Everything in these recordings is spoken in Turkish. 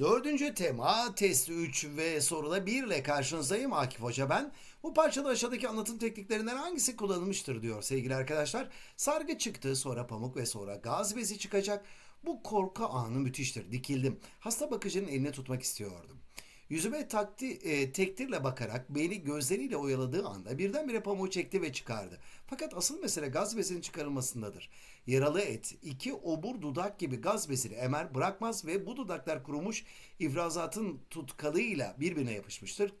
Dördüncü tema test 3 ve soruda 1 ile karşınızdayım Akif Hoca ben. Bu parçada aşağıdaki anlatım tekniklerinden hangisi kullanılmıştır diyor sevgili arkadaşlar. Sargı çıktı sonra pamuk ve sonra gaz bezi çıkacak. Bu korku anı müthiştir dikildim. Hasta bakıcının elini tutmak istiyordum. Yüzüme takti, e, tektirle bakarak beni gözleriyle oyaladığı anda birdenbire pamuğu çekti ve çıkardı. Fakat asıl mesele gaz bezinin çıkarılmasındadır. Yaralı et iki obur dudak gibi gaz bezini emer bırakmaz ve bu dudaklar kurumuş ifrazatın tutkalıyla birbirine yapışmıştır,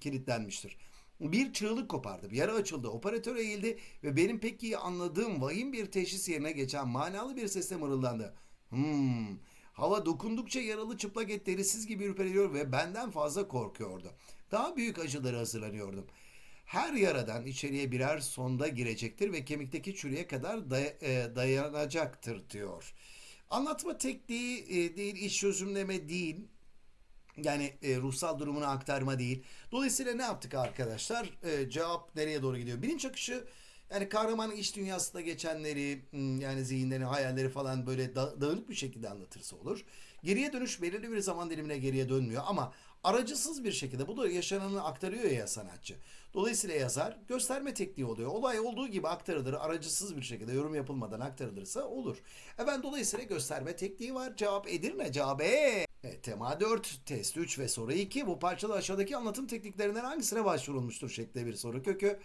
kilitlenmiştir. Bir çığlık kopardı, bir yara açıldı, operatör eğildi ve benim pek iyi anladığım vahim bir teşhis yerine geçen manalı bir sesle mırıldandı. Hmm, Hava dokundukça yaralı çıplak et derisiz gibi ürperiyor ve benden fazla korkuyordu. Daha büyük acıları hazırlanıyordum. Her yaradan içeriye birer sonda girecektir ve kemikteki çürüye kadar day- e, dayanacaktır diyor. Anlatma tekniği e, değil, iş çözümleme değil. Yani e, ruhsal durumunu aktarma değil. Dolayısıyla ne yaptık arkadaşlar? E, cevap nereye doğru gidiyor? Bilinç akışı yani kahramanın iş dünyasında geçenleri hmm, yani zihinleri, hayalleri falan böyle da- bir şekilde anlatırsa olur. Geriye dönüş belirli bir zaman dilimine geriye dönmüyor ama aracısız bir şekilde bu da yaşananı aktarıyor ya sanatçı. Dolayısıyla yazar gösterme tekniği oluyor. Olay olduğu gibi aktarılır aracısız bir şekilde yorum yapılmadan aktarılırsa olur. Efendim dolayısıyla gösterme tekniği var. Cevap Edirne, cevap E. Evet, tema 4, test 3 ve soru 2. Bu parçada aşağıdaki anlatım tekniklerinden hangisine başvurulmuştur şeklinde bir soru kökü.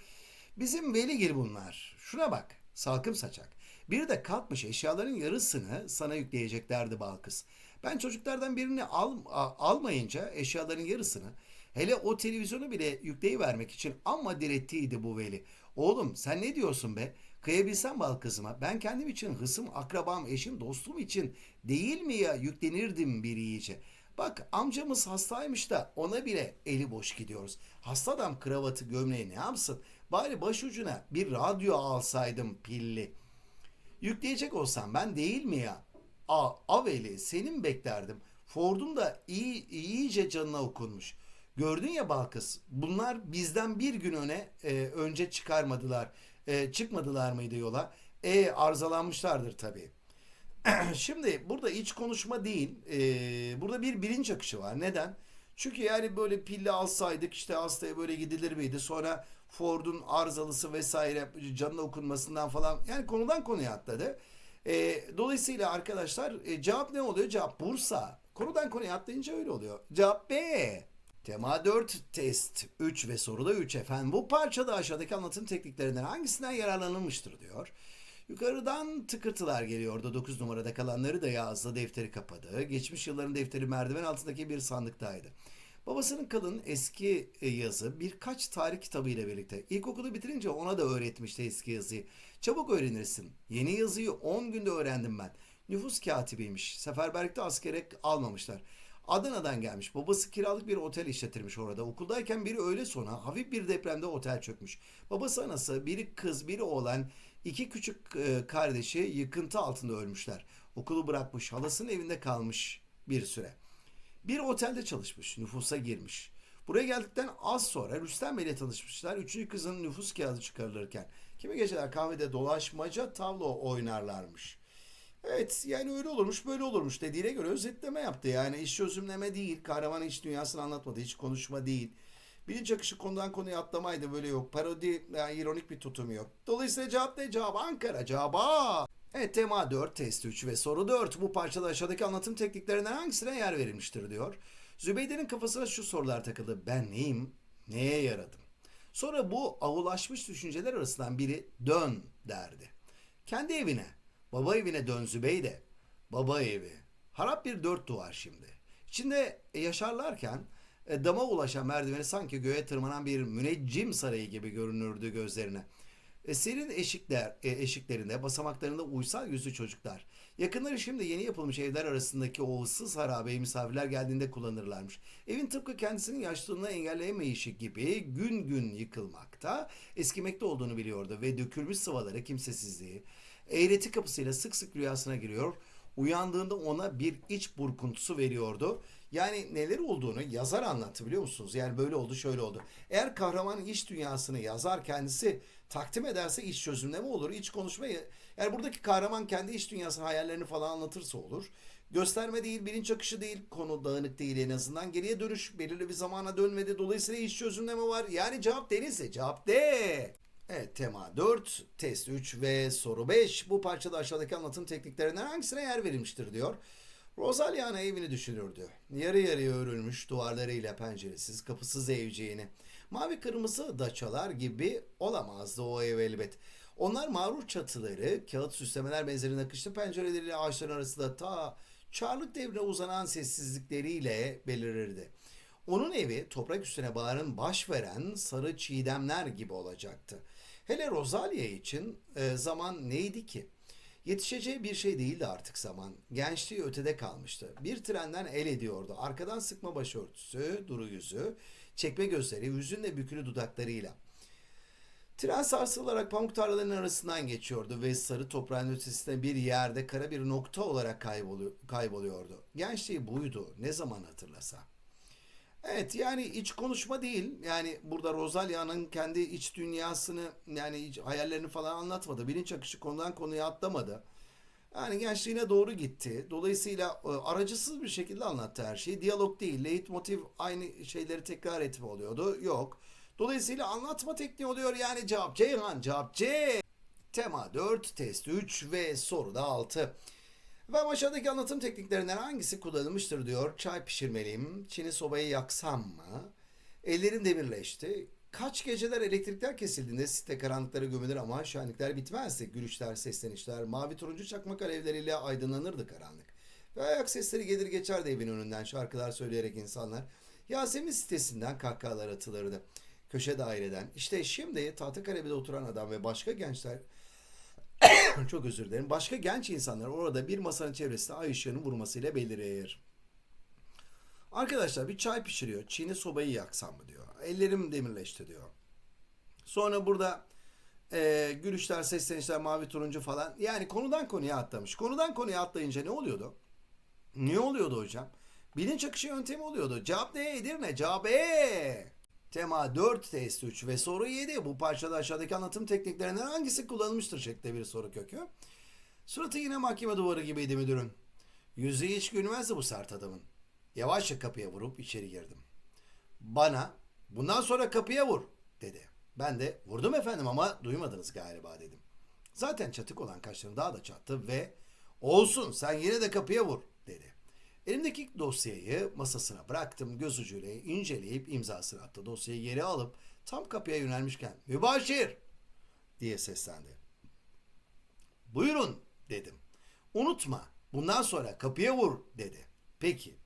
Bizim Veligil bunlar. Şuna bak. Salkım saçak. Biri de kalkmış eşyaların yarısını sana yükleyeceklerdi Balkız. Ben çocuklardan birini al, a- almayınca eşyaların yarısını hele o televizyonu bile yükleyivermek için amma direttiydi bu Veli. Oğlum sen ne diyorsun be? Kıyabilsem Balkız'ıma ben kendim için hısım, akrabam, eşim, dostum için değil mi ya yüklenirdim bir iyice. Bak amcamız hastaymış da ona bile eli boş gidiyoruz. Hasta kravatı gömleği ne yapsın? Bari başucuna bir radyo alsaydım pilli. Yükleyecek olsam ben değil mi ya? A, Aveli senin beklerdim. Ford'un da iyi, iyice canına okunmuş. Gördün ya Balkız bunlar bizden bir gün öne e, önce çıkarmadılar. E, çıkmadılar mıydı yola? E arızalanmışlardır tabii. Şimdi burada iç konuşma değil, e, burada bir bilinç akışı var. Neden? Çünkü yani böyle pilli alsaydık işte hastaya böyle gidilir miydi? Sonra Ford'un arızalısı vesaire canına okunmasından falan yani konudan konuya atladı. E, dolayısıyla arkadaşlar e, cevap ne oluyor? Cevap Bursa. Konudan konuya atlayınca öyle oluyor. Cevap B. Tema 4 test 3 ve soruda 3 efendim. Bu parçada aşağıdaki anlatım tekniklerinden hangisinden yararlanılmıştır diyor. Yukarıdan tıkırtılar geliyordu. 9 numarada kalanları da yazdı. Defteri kapadı. Geçmiş yılların defteri merdiven altındaki bir sandıktaydı. Babasının kalın eski e, yazı birkaç tarih kitabı ile birlikte. İlkokulu bitirince ona da öğretmişti eski yazıyı. Çabuk öğrenirsin. Yeni yazıyı 10 günde öğrendim ben. Nüfus katibiymiş. Seferberlikte askere almamışlar. Adana'dan gelmiş. Babası kiralık bir otel işletirmiş orada. Okuldayken biri öğle sonra hafif bir depremde otel çökmüş. Babası anası biri kız biri oğlan iki küçük e, kardeşi yıkıntı altında ölmüşler. Okulu bırakmış halasının evinde kalmış bir süre. Bir otelde çalışmış, nüfusa girmiş. Buraya geldikten az sonra Rüstem Bey'le tanışmışlar. Üçüncü kızın nüfus kağıdı çıkarılırken. Kimi geceler kahvede dolaşmaca tavlo oynarlarmış. Evet yani öyle olurmuş böyle olurmuş dediğine göre özetleme yaptı. Yani iş çözümleme değil, kahraman iç dünyasını anlatmadı, hiç konuşma değil. Bilinç akışı konudan konuya atlamaydı böyle yok. Parodi, yani ironik bir tutum yok. Dolayısıyla cevap ne? Cevap Ankara. Cevap A. Evet tema 4, test 3 ve soru 4. Bu parçada aşağıdaki anlatım tekniklerinden hangisine yer verilmiştir diyor. Zübeyde'nin kafasına şu sorular takıldı. Ben neyim? Neye yaradım? Sonra bu avulaşmış düşünceler arasından biri dön derdi. Kendi evine, baba evine dön Zübeyde. Baba evi. Harap bir dört duvar şimdi. İçinde yaşarlarken e, dama ulaşan merdiveni sanki göğe tırmanan bir müneccim sarayı gibi görünürdü gözlerine. E, serin eşikler, e, eşiklerinde, basamaklarında uysal yüzlü çocuklar. Yakınları şimdi yeni yapılmış evler arasındaki o ıssız harabeyi misafirler geldiğinde kullanırlarmış. Evin tıpkı kendisinin yaşlılığını engelleyemeyişi gibi gün gün yıkılmakta, eskimekte olduğunu biliyordu ve dökülmüş sıvaları, kimsesizliği, eğreti kapısıyla sık sık rüyasına giriyor. Uyandığında ona bir iç burkuntusu veriyordu. Yani neler olduğunu yazar anlattı biliyor musunuz? Yani böyle oldu şöyle oldu. Eğer kahraman iç dünyasını yazar kendisi takdim ederse iç çözümleme olur. iç konuşma yani buradaki kahraman kendi iç dünyasını hayallerini falan anlatırsa olur. Gösterme değil, bilinç akışı değil, konu dağınık değil en azından. Geriye dönüş belirli bir zamana dönmedi. Dolayısıyla iş çözümleme var. Yani cevap denizse cevap D. Evet tema 4, test 3 ve soru 5. Bu parçada aşağıdaki anlatım tekniklerinden hangisine yer verilmiştir diyor. Rosaliana evini düşünürdü. Yarı yarıya örülmüş duvarlarıyla penceresiz, kapısız evciğini. Mavi kırmızı daçalar gibi olamazdı o ev elbet. Onlar mağrur çatıları, kağıt süslemeler benzeri nakışlı pencereleriyle ağaçların arasında ta çarlık devrine uzanan sessizlikleriyle belirirdi. Onun evi toprak üstüne bağrın baş veren sarı çiğdemler gibi olacaktı. Hele Rosalia için e, zaman neydi ki? Yetişeceği bir şey değildi artık zaman. Gençliği ötede kalmıştı. Bir trenden el ediyordu. Arkadan sıkma başörtüsü, duru yüzü, çekme gözleri, hüzünle bükülü dudaklarıyla. Tren sarsılarak pamuk tarlalarının arasından geçiyordu ve sarı toprağın ötesinde bir yerde kara bir nokta olarak kaybolu- kayboluyordu. Gençliği buydu ne zaman hatırlasa. Evet yani iç konuşma değil. Yani burada Rosalia'nın kendi iç dünyasını yani hayallerini falan anlatmadı. Bilinç akışı konudan konuya atlamadı. Yani gençliğine doğru gitti. Dolayısıyla e, aracısız bir şekilde anlattı her şeyi. Diyalog değil. Leitmotiv aynı şeyleri tekrar etme oluyordu. Yok. Dolayısıyla anlatma tekniği oluyor. Yani cevap Ceyhan, cevap C. Tema 4, test 3 ve soruda 6. Ve aşağıdaki anlatım tekniklerinden hangisi kullanılmıştır diyor. Çay pişirmeliyim. Çini sobayı yaksam mı? Ellerim demirleşti. Kaç geceler elektrikler kesildiğinde site karanlıkları gömülür ama şenlikler bitmezdi. Gülüşler, seslenişler, mavi turuncu çakmak alevleriyle aydınlanırdı karanlık. Ve ayak sesleri gelir geçerdi evin önünden şarkılar söyleyerek insanlar. Yasemin sitesinden kahkahalar atılırdı. Köşe daireden. İşte şimdi Tahtakale'de oturan adam ve başka gençler çok özür dilerim. Başka genç insanlar orada bir masanın çevresinde ay ışığının vurmasıyla belirir. Arkadaşlar bir çay pişiriyor. Çiğne sobayı yaksam mı diyor. Ellerim demirleşti diyor. Sonra burada e, gülüşler, seslenişler, mavi turuncu falan. Yani konudan konuya atlamış. Konudan konuya atlayınca ne oluyordu? Ne oluyordu hocam? Bilinç akışı yöntemi oluyordu. Cevap ne? Edirne. Cevap E. Tema 4, test 3 ve soru 7. Bu parçada aşağıdaki anlatım tekniklerinden hangisi kullanılmıştır şeklinde bir soru kökü. Suratı yine mahkeme duvarı gibiydi müdürün. Yüzü hiç gülmezdi bu sert adamın. Yavaşça kapıya vurup içeri girdim. Bana bundan sonra kapıya vur dedi. Ben de vurdum efendim ama duymadınız galiba dedim. Zaten çatık olan kaşlarım daha da çattı ve olsun sen yine de kapıya vur dedi. Elimdeki dosyayı masasına bıraktım. Göz ucuyla inceleyip imzasını attı. Dosyayı geri alıp tam kapıya yönelmişken mübaşir diye seslendi. Buyurun dedim. Unutma bundan sonra kapıya vur dedi. Peki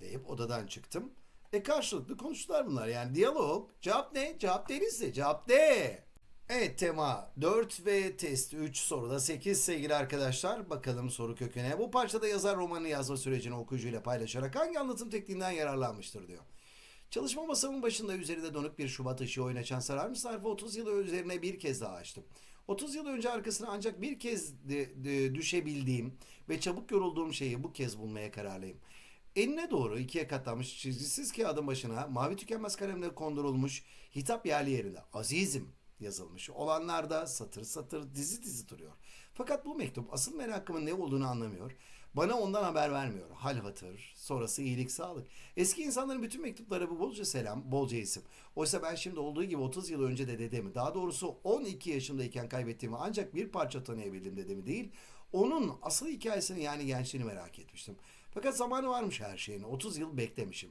deyip odadan çıktım. E karşılıklı konuştular bunlar yani diyalog. Cevap ne? Cevap denizli. Cevap de. Evet tema 4 ve test 3 soruda 8 sevgili arkadaşlar. Bakalım soru köküne. Bu parçada yazar romanı yazma sürecini okuyucuyla paylaşarak hangi anlatım tekniğinden yararlanmıştır diyor. Çalışma masamın başında üzerinde donuk bir Şubat ışığı oynaşan sararmış sayfa 30 yıl üzerine bir kez daha açtım. 30 yıl önce arkasına ancak bir kez de- de düşebildiğim ve çabuk yorulduğum şeyi bu kez bulmaya kararlıyım. Enine doğru ikiye katlanmış çizgisiz kağıdın başına mavi tükenmez kalemle kondurulmuş hitap yerli yerinde azizim yazılmış. Olanlarda satır satır dizi dizi duruyor. Fakat bu mektup asıl merakımın ne olduğunu anlamıyor. Bana ondan haber vermiyor. Hal hatır, sonrası iyilik sağlık. Eski insanların bütün mektupları bu bolca selam, bolca isim. Oysa ben şimdi olduğu gibi 30 yıl önce de dedemi, daha doğrusu 12 yaşımdayken kaybettiğimi ancak bir parça tanıyabildim dedemi değil, onun asıl hikayesini yani gençliğini merak etmiştim. Fakat zamanı varmış her şeyin. 30 yıl beklemişim.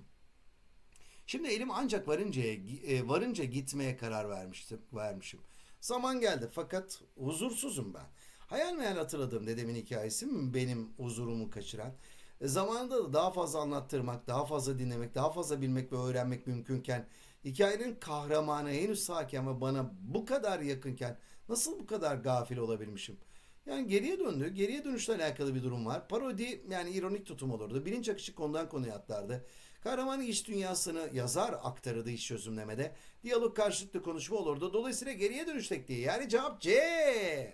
Şimdi elim ancak varıncaya e, varınca gitmeye karar vermiştim, vermişim. Zaman geldi fakat huzursuzum ben. Hayal meyal hatırladığım dedemin hikayesi mi benim huzurumu kaçıran? E, zamanında da daha fazla anlattırmak, daha fazla dinlemek, daha fazla bilmek ve öğrenmek mümkünken hikayenin kahramanı henüz sağken ve bana bu kadar yakınken nasıl bu kadar gafil olabilmişim? Yani geriye döndü. Geriye dönüşle alakalı bir durum var. Parodi yani ironik tutum olurdu. Bilinç akışı konudan konuya atlardı. Kahramanın iç dünyasını yazar aktarırdı iş çözümlemede. Diyalog karşılıklı konuşma olurdu. Dolayısıyla geriye dönüş tekniği yani cevap C.